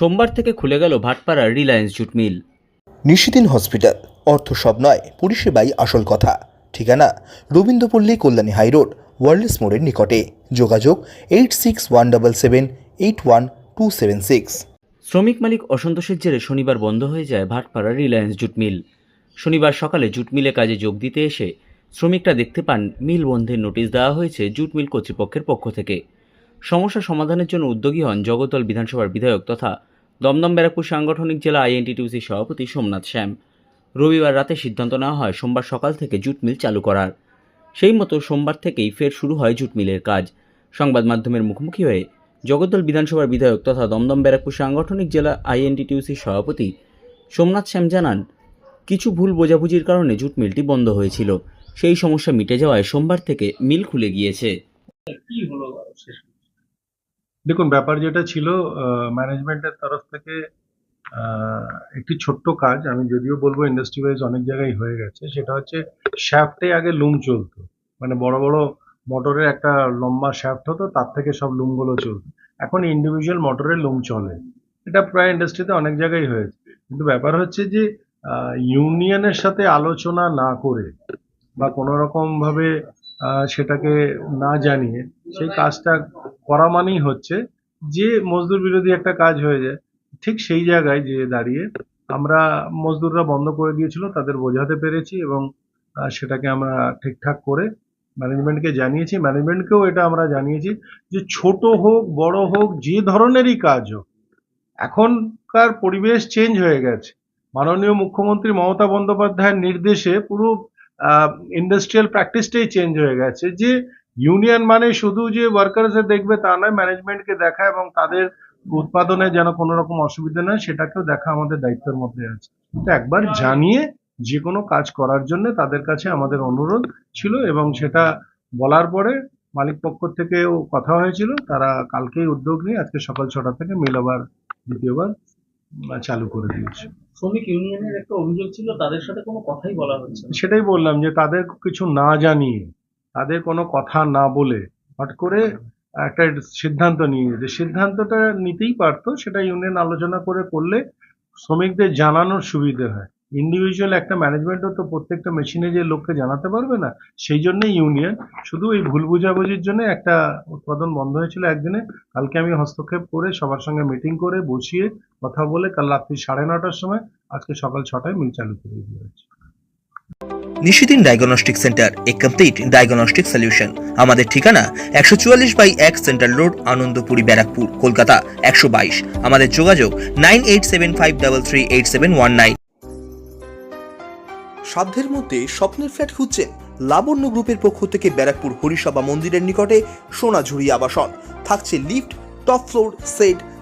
সোমবার থেকে খুলে গেল ভাটপাড়ার রিলায়েন্স জুট মিল। নিশিদিন হসপিটাল অর্থ সব নয় পরিষেবাই আসল কথা। ঠিকানা রবীন্দ্রপল্লী কল্যাণী হাইরোড ওয়ার্ল্ডস মোড়ের নিকটে। যোগাযোগ eight six one double seven eight one two seven six. শ্রমিক মালিক অসন্তোষের জেরে শনিবার বন্ধ হয়ে যায় ভাটপাড়ার রিলায়েন্স জুট মিল। শনিবার সকালে জুট মিলে কাজে যোগ দিতে এসে শ্রমিকরা দেখতে পান মিল বন্ধের নোটিশ দেওয়া হয়েছে জুট মিল কর্তৃপক্ষের পক্ষ থেকে। সমস্যা সমাধানের জন্য উদ্যোগী হন জগতল বিধানসভার বিধায়ক তথা দমদম ব্যারাকপুর সাংগঠনিক জেলা আইএনটিটিউসির সভাপতি সোমনাথ শ্যাম। রবিবার রাতে সিদ্ধান্ত নেওয়া হয় সোমবার সকাল থেকে জুট মিল চালু করার। সেই মতো সোমবার থেকেই ফের শুরু হয় জুট মিলের কাজ। সংবাদ মাধ্যমের মুখোমুখি হয়ে জগদ্দল বিধানসভার বিধায়ক তথা দমদম ব্যারাকপুর সাংগঠনিক জেলা আইএনটিটিউসির সভাপতি সোমনাথ শ্যাম জানান, কিছু ভুল বোঝাবুঝির কারণে জুট মিলটি বন্ধ হয়েছিল। সেই সমস্যা মিটে যাওয়ায় সোমবার থেকে মিল খুলে গিয়েছে। দেখুন ব্যাপার যেটা ছিল ম্যানেজমেন্টের তরফ থেকে একটি ছোট্ট কাজ আমি যদিও বলব ইন্ডাস্ট্রি ওয়াইজ অনেক জায়গায় হয়ে গেছে সেটা হচ্ছে শ্যাফটে আগে লুম চলতো। মানে বড় বড় মোটরের একটা লম্বা শ্যাফট হতো তার থেকে সব লুমগুলো চলতো। এখন ইন্ডিভিজুয়াল মোটরের লুম চলে। এটা প্রায় ইন্ডাস্ট্রিতে অনেক জায়গায় হয়েছে। কিন্তু ব্যাপার হচ্ছে যে ইউনিয়নের সাথে আলোচনা না করে বা কোনো রকম ভাবে আহ, সেটাকে না জানিয়ে সেই কাজটা করা মানেই হচ্ছে যে মজদুর বিরোধী একটা কাজ হয়ে যায়। ঠিক সেই জায়গায় যে দাঁড়িয়ে আমরা মজদুররা বন্ধ করে দিয়েছিল, তাদের বোঝাতে পেরেছি এবং সেটাকে আমরা ঠিকঠাক করে ম্যানেজমেন্টকে জানিয়েছি। ম্যানেজমেন্টকেও এটা আমরা জানিয়েছি যে ছোট হোক, বড় হোক, যে ধরনেরই কাজ হোক, এখনকার পরিবেশ চেঞ্জ হয়ে গেছে। মাননীয় মুখ্যমন্ত্রী মমতা বন্দ্যোপাধ্যায়ের নির্দেশে পুরো ইন্ডাস্ট্রিয়াল প্র্যাকটিসটাই চেঞ্জ হয়ে গেছে। যে ইউনিয়ন মানে শুধু যে ওয়ার্কার্সে দেখবে তা নয় ম্যানেজমেন্টকে দেখা এবং তাদের উৎপাদনে যেন কোনো রকম অসুবিধা নয় সেটাকেও দেখা আমাদের দায়িত্বের মধ্যে আছে। তো একবার জানিয়ে যে কোনো কাজ করার জন্য তাদের কাছে আমাদের অনুরোধ ছিল এবং সেটা বলার পরে মালিক পক্ষ থেকেও কথা হয়েছিল। তারা কালকেই উদ্যোগ নিয়ে আজকে সকাল ছটা থেকে মিল আবার দ্বিতীয়বার চালু করে দিয়েছে। শ্রমিক ইউনিয়নের একটা অভিযোগ ছিল তাদের সাথে কোনো কথাই বলা হচ্ছে সেটাই বললাম যে তাদের কিছু না জানিয়ে তাদের কোনো কথা না বলে হট করে একটা সিদ্ধান্ত নিয়ে যে সিদ্ধান্তটা নিতেই পারতো সেটা ইউনিয়ন আলোচনা করে করলে শ্রমিকদের জানানোর সুবিধে হয়। ইন্ডিভিজুয়াল একটা ম্যানেজমেন্টও তো প্রত্যেকটা মেশিনে যে লোককে জানাতে পারবে না সেই জন্যই ইউনিয়ন শুধু এই ভুল বোঝাবুঝির জন্য একটা উৎপাদন বন্ধ হয়েছিল একদিনে। কালকে আমি হস্তক্ষেপ করে সবার সঙ্গে মিটিং করে বসিয়ে কথা বলে কাল রাত্রি সাড়ে নটার সময় আজকে সকাল ছটায় মিল চালু করে দিয়ে হয়েছে Nishidin diagnostic centre a complete diagnostic solution আমাদের ঠিকানা একশো চুয়াল্লিশ বাই এক সেন্ট্রাল রোড আনন্দপুরি ব্যারাকপুর কলকাতা একশো বাইশ। আমাদের যোগাযোগ nine eight seven five double three eight seven one nine. সাধ্যের মধ্যে স্বপ্নের ফ্ল্যাট খুঁজছেন লাবণ্য গ্রুপের পক্ষ থেকে ব্যারাকপুর হরিসভা মন্দিরের নিকটে সোনাঝুরি আবাসন। থাকছে lift top floor set